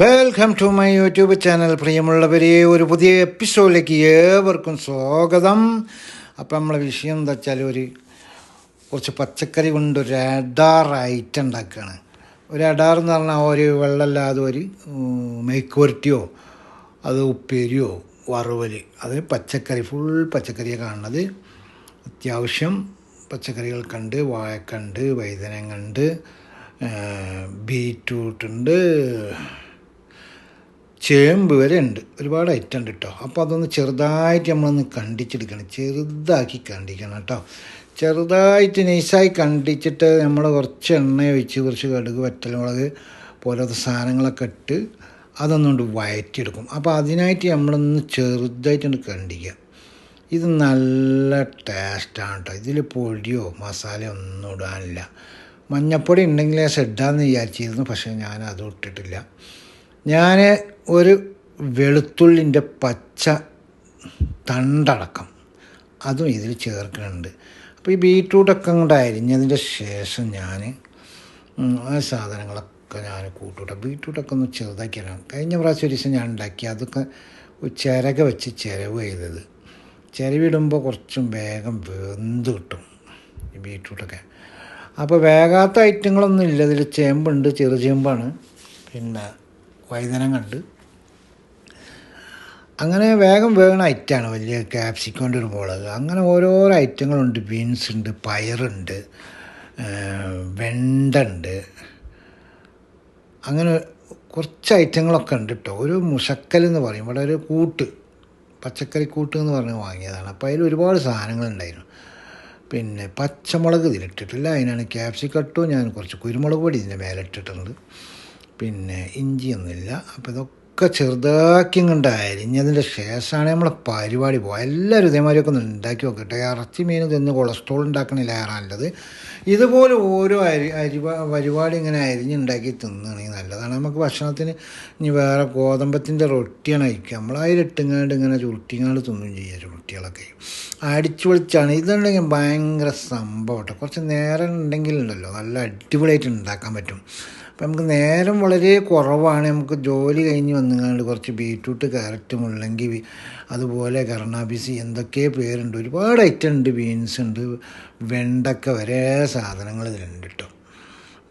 Welcome to my YouTube channel പ്രിയമുള്ളവരെ ഒരു പുതിയ എപ്പിസോഡിലേക്ക് ഏവർക്കും സ്വാഗതം. അപ്പം നമ്മളെ വിഷയം എന്താ വെച്ചാൽ ഒരു കുറച്ച് പച്ചക്കറി കൊണ്ട് ഒരു അഡാർ ഐറ്റം ഉണ്ടാക്കുകയാണ് ഒരു അഡാർ എന്ന് പറഞ്ഞാൽ ഒരു വെള്ളമല്ലാതെ ഒരു മെയ്ക്കുവരട്ടിയോ അത് ഉപ്പേരിയോ വറുവൽ. അത് പച്ചക്കറി ഫുൾ പച്ചക്കറിയാണ് കാണുന്നത്. അത്യാവശ്യം പച്ചക്കറികൾ കണ്ട് വാഴക്കണ്ട് വൈതനങ്ങണ്ട് കണ്ട് ഉണ്ട് ചേമ്പ് വരെ ഉണ്ട്. ഒരുപാട് ഐറ്റം ഉണ്ട് കേട്ടോ അപ്പോൾ അതൊന്ന് ചെറുതായിട്ട് നമ്മളൊന്ന് കണ്ടിച്ചെടുക്കണം. ചെറുതാക്കി കണ്ടിക്കണം കേട്ടോ ചെറുതായിട്ട് നൈസായി കണ്ടിച്ചിട്ട് നമ്മൾ കുറച്ച് എണ്ണ ഒഴിച്ച് കുറച്ച് കടുക് വറ്റൽമുളക് പോലത്തെ സാധനങ്ങളൊക്കെ ഇട്ട് അതൊന്നുകൊണ്ട് വയറ്റിയെടുക്കും. അപ്പോൾ അതിനായിട്ട് നമ്മളൊന്ന് ചെറുതായിട്ടൊന്ന് കണ്ടിക്കുക. ഇത് നല്ല ടേസ്റ്റാണ് കേട്ടോ ഇതിൽ പൊടിയോ മസാലയോ ഒന്നും ഇടാനില്ല. മഞ്ഞപ്പൊടി ഉണ്ടെങ്കിൽ ഷെഡാന്ന് വിചാരിച്ചിരുന്നു. പക്ഷേ ഞാൻ അതും ഇട്ടിട്ടില്ല. ഞാൻ ഒരു വെളുത്തുള്ളിന്റെ പച്ച തണ്ടടക്കം. അതും ഇതിൽ ചേർക്കുന്നുണ്ട്. അപ്പോൾ ഈ ബീട്രൂട്ടൊക്കെ അങ്ങോട്ട് അരിഞ്ഞതിന്റെ ശേഷം ഞാൻ ആ സാധനങ്ങളൊക്കെ ഞാൻ കൂട്ടൂട്ടെ ബീട്രൂട്ടൊക്കെ ഒന്ന് ചെറുതാക്കി ചെറുതാക്കിയാണ് കഴിഞ്ഞ പ്രാവശ്യം ഒരു ദിവസം ഞാൻ ഉണ്ടാക്കി. അതൊക്കെ ചിരക വെച്ച് ചിരവ് ചെയ്തത്. ചിരവിടുമ്പോൾ കുറച്ചും വേഗം വെന്ത് കിട്ടും ഈ ബീട്രൂട്ടൊക്കെ അപ്പോൾ വേകാത്ത ഐറ്റങ്ങളൊന്നും ഇല്ല. ഇതിൽ ചേമ്പുണ്ട് ചെറുചേമ്പാണ് പിന്നെ വൈദനം കണ്ട് അങ്ങനെ വേഗം വേഗം ഐറ്റമാണ് വലിയ ക്യാപ്സിക്കോന്റെ ഒരു മുളക്. അങ്ങനെ ഓരോരോ ഐറ്റങ്ങളുണ്ട് ബീൻസ് ഉണ്ട്. പയറുണ്ട് വെണ്ട ഉണ്ട്. അങ്ങനെ കുറച്ച് ഐറ്റങ്ങളൊക്കെ ഉണ്ട് കേട്ടോ ഒരു മുഷക്കൽ എന്ന് പറയും. ഇവിടെ ഒരു കൂട്ട് പച്ചക്കറി കൂട്ട് എന്ന് പറഞ്ഞ് വാങ്ങിയതാണ്. അപ്പോൾ അതിൽ ഒരുപാട് സാധനങ്ങളുണ്ടായിരുന്നു പിന്നെ പച്ചമുളക് ഇതിലിട്ടിട്ടില്ല അതിനാണ് ക്യാപ്സിക്കട്ടും ഞാൻ കുറച്ച് കുരുമുളക് പൊടി ഇതിന്റെ മേലെ ഇട്ടിട്ടുണ്ട്. പിന്നെ ഇഞ്ചിയൊന്നുമില്ല. അപ്പോൾ ഇതൊക്കെ ചെറുതാക്കി കൊണ്ട് അരിഞ്ഞതിന്റെ ശേഷമാണ് നമ്മളെ പരിപാടി പോകുക എല്ലാവരും ഇതേമാതിരിയൊക്കെ ഒന്ന് ഉണ്ടാക്കി നോക്കട്ടെ. ഇറച്ചി മീൻ തിന്ന് കൊളസ്ട്രോൾ ഉണ്ടാക്കണില്ല നല്ലത് ഇതുപോലെ ഓരോ അരി അരി പരിപാടി ഇങ്ങനെ അരിഞ്ഞുണ്ടാക്കി തിന്നുകയാണെങ്കിൽ നല്ലതാണ്. നമുക്ക് ഭക്ഷണത്തിന് ഇനി വേറെ ഗോതമ്പത്തിന്റെ റൊട്ടിയാണ് കഴിക്കുക. നമ്മൾ അതിലിട്ടുങ്ങാണ്ട് ഇങ്ങനെ ചുരുട്ടിങ്ങാണ്ട് തിന്നും ചെയ്യുക ചുരുട്ടികളൊക്കെ അടിച്ചു പൊളിച്ചാണ്. ഇതുണ്ടെങ്കിൽ ഭയങ്കര സംഭവം കേട്ടോ. കുറച്ച് നേരം ഉണ്ടെങ്കിലുണ്ടല്ലോ. നല്ല അടിപൊളിയായിട്ട് ഉണ്ടാക്കാൻ പറ്റും. അപ്പം നമുക്ക് നേരം വളരെ കുറവാണ്. നമുക്ക് ജോലി കഴിഞ്ഞ് വന്നുകൊണ്ട് കുറച്ച് ബീറ്റ്റൂട്ട് ക്യാരറ്റ് മുള്ളങ്കി അതുപോലെ കർണാബിസി എന്തൊക്കെ പേരുണ്ട്. ഒരുപാട് ഐറ്റം ഉണ്ട് ബീൻസ് ഉണ്ട് വെണ്ടക്ക വരെ സാധനങ്ങൾ ഇതിലുണ്ട് കേട്ടോ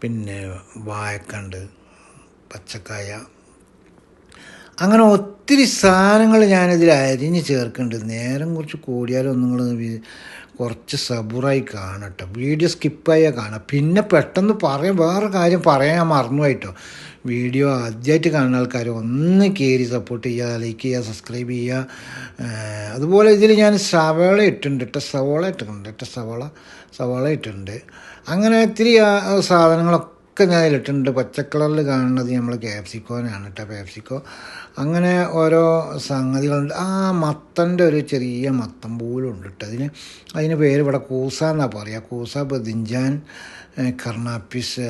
പിന്നെ വായക്കുണ്ട് പച്ചക്കായ. അങ്ങനെ ഒത്തിരി സാധനങ്ങൾ ഞാനിതിൽ അരിഞ്ഞ് ചേർക്കുന്നുണ്ട്. നേരം കുറച്ച് കൂടിയാലും നിങ്ങൾ കുറച്ച് സബുറായി കാണട്ടോ. വീഡിയോ സ്കിപ്പായാൽ കാണാം. പിന്നെ പെട്ടെന്ന് പറയാം വേറെ കാര്യം പറയാൻ ഞാൻ മറന്നുപോയിട്ടോ വീഡിയോ ആദ്യമായിട്ട് കാണുന്ന ആൾക്കാർ ഒന്ന് കയറി സപ്പോർട്ട് ചെയ്യുക ലൈക്ക് ചെയ്യുക സബ്സ്ക്രൈബ് ചെയ്യുക. അതുപോലെ ഇതിൽ ഞാൻ സവോള ഇട്ടിട്ടുണ്ട് കേട്ടോ. സവോള ഇട്ടിട്ടുണ്ട് കേട്ടോ. സവോള സവോള ഇട്ടിട്ടുണ്ട്. അങ്ങനെ ഒത്തിരി സാധനങ്ങളൊക്കെ ഒക്കെ ഞാൻ അതിലിട്ടുണ്ട് പച്ചക്കളറിൽ കാണുന്നത് നമ്മൾ ക്യാപ്സിക്കോനാണ് കേട്ടോ ക്യാപ്സിക്കോ. അങ്ങനെ ഓരോ സംഗതികളുണ്ട്. ആ മത്തന്റെ ഒരു ചെറിയ മത്തം പോലും ഉണ്ട് കേട്ടോ അതിന് അതിന് പേര് ഇവിടെ കൂസ എന്നാണ് പറയുക കൂസ ബദിഞ്ചാൻ കർണാപ്പിസ്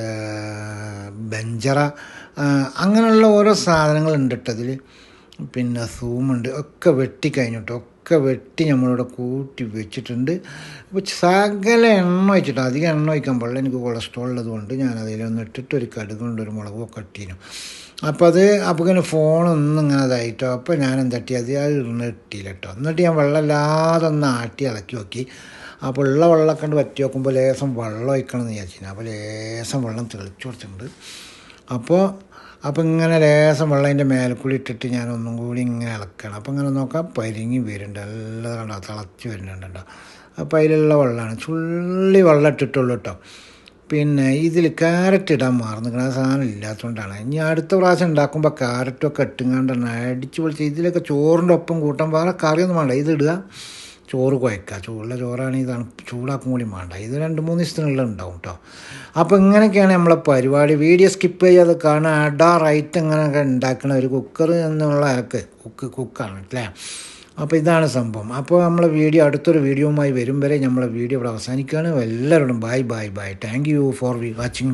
ബെഞ്ചറ അങ്ങനെയുള്ള ഓരോ സാധനങ്ങളുണ്ട് കേട്ടോ അതിൽ പിന്നെ സൂമുണ്ട്. ഒക്കെ വെട്ടി കഴിഞ്ഞിട്ടോ ഒക്കെ വെട്ടി നമ്മളിവിടെ കൂട്ടി വെച്ചിട്ടുണ്ട്. അപ്പോൾ സകല എണ്ണ വെച്ചിട്ട് അധികം എണ്ണ വയ്ക്കാൻ പാടില്ല. എനിക്ക് കൊളസ്ട്രോൾ ഉള്ളതുകൊണ്ട് ഞാൻ അതിലൊന്ന് ഇട്ടിട്ട് ഒരു കടുക് കൊണ്ട് ഒരു മുളകും ഒക്കെ ഇട്ടീനു. അത് അപ്പോൾ ഇങ്ങനെ ഫോണൊന്നും ഇങ്ങനെ ഇതായിട്ടോ. അപ്പോൾ ഞാൻ എന്തട്ടി അത് ഇടുന്ന ഇട്ടില്ല കേട്ടോ എന്നിട്ട് ഞാൻ വെള്ളമില്ലാതെ ഒന്ന് ആട്ടി ഇളക്കി നോക്കി. അപ്പോൾ ഉള്ള വെള്ളമൊക്കെ കണ്ട് പറ്റി നോക്കുമ്പോൾ ലേസം വെള്ളം ഒഴിക്കണം എന്ന് വിചാരിച്ചു അപ്പോൾ ലേസം വെള്ളം തെളിച്ചു കൊടുത്തിട്ടുണ്ട്. അപ്പോൾ അപ്പോൾ ഇങ്ങനെ ലേസം വെള്ളം അതിന്റെ മേൽക്കൂടി ഇട്ടിട്ട് ഞാൻ ഒന്നും കൂടി ഇങ്ങനെ ഇളക്കണം. അപ്പോൾ ഇങ്ങനെ നോക്കാം പരിങ്ങി വരുന്നുണ്ട്. എല്ലാം കണ്ടോ തിളച്ച് വരുന്നുണ്ടോ അപ്പോൾ അതിലുള്ള വെള്ളമാണ്. ചുള്ളി വെള്ളം ഇട്ടിട്ടുള്ളൂ കേട്ടോ. പിന്നെ ഇതിൽ ക്യാരറ്റ് ഇടാൻ മാറുന്നിരിക്കണം ആ സാധനം ഇല്ലാത്തതുകൊണ്ടാണ്. ഇനി അടുത്ത പ്രാവശ്യം ഉണ്ടാക്കുമ്പോൾ ക്യാരറ്റൊക്കെ ഇട്ടുങ്ങാണ്ടാണ് അടിച്ച് പൊളിച്ച് ഇതിലൊക്കെ ചോറിന്റെ ഒപ്പം കൂട്ടാൻ വേറെ കറിയൊന്നും വേണ്ട. ഇതിടുക ചോറ് കുഴക്കുക ചൂടുള്ള ചോറാണെങ്കിൽ തണുപ്പ് ചൂടാക്കും കൂടി വേണ്ട ഇത് രണ്ട് മൂന്ന് ദിവസത്തിനുള്ള ഉണ്ടാവും കേട്ടോ അപ്പോൾ ഇങ്ങനെയൊക്കെയാണ് നമ്മളെ പരിപാടി. വീഡിയോ സ്കിപ്പ് ചെയ്യാതെ കാണുക. അടാ റൈറ്റ് അങ്ങനെയൊക്കെ ഉണ്ടാക്കണ ഒരു കുക്കർ എന്നുള്ള ആൾക്ക് കുക്ക് കുക്കാണ് അല്ലേ അപ്പോൾ ഇതാണ് സംഭവം. അപ്പോൾ നമ്മളെ വീഡിയോ അടുത്തൊരു വീഡിയോയുമായി വരും വരെ നമ്മളെ വീഡിയോ ഇവിടെ അവസാനിക്കുകയാണ്. എല്ലാവരോടും bye bye bye thank you for watching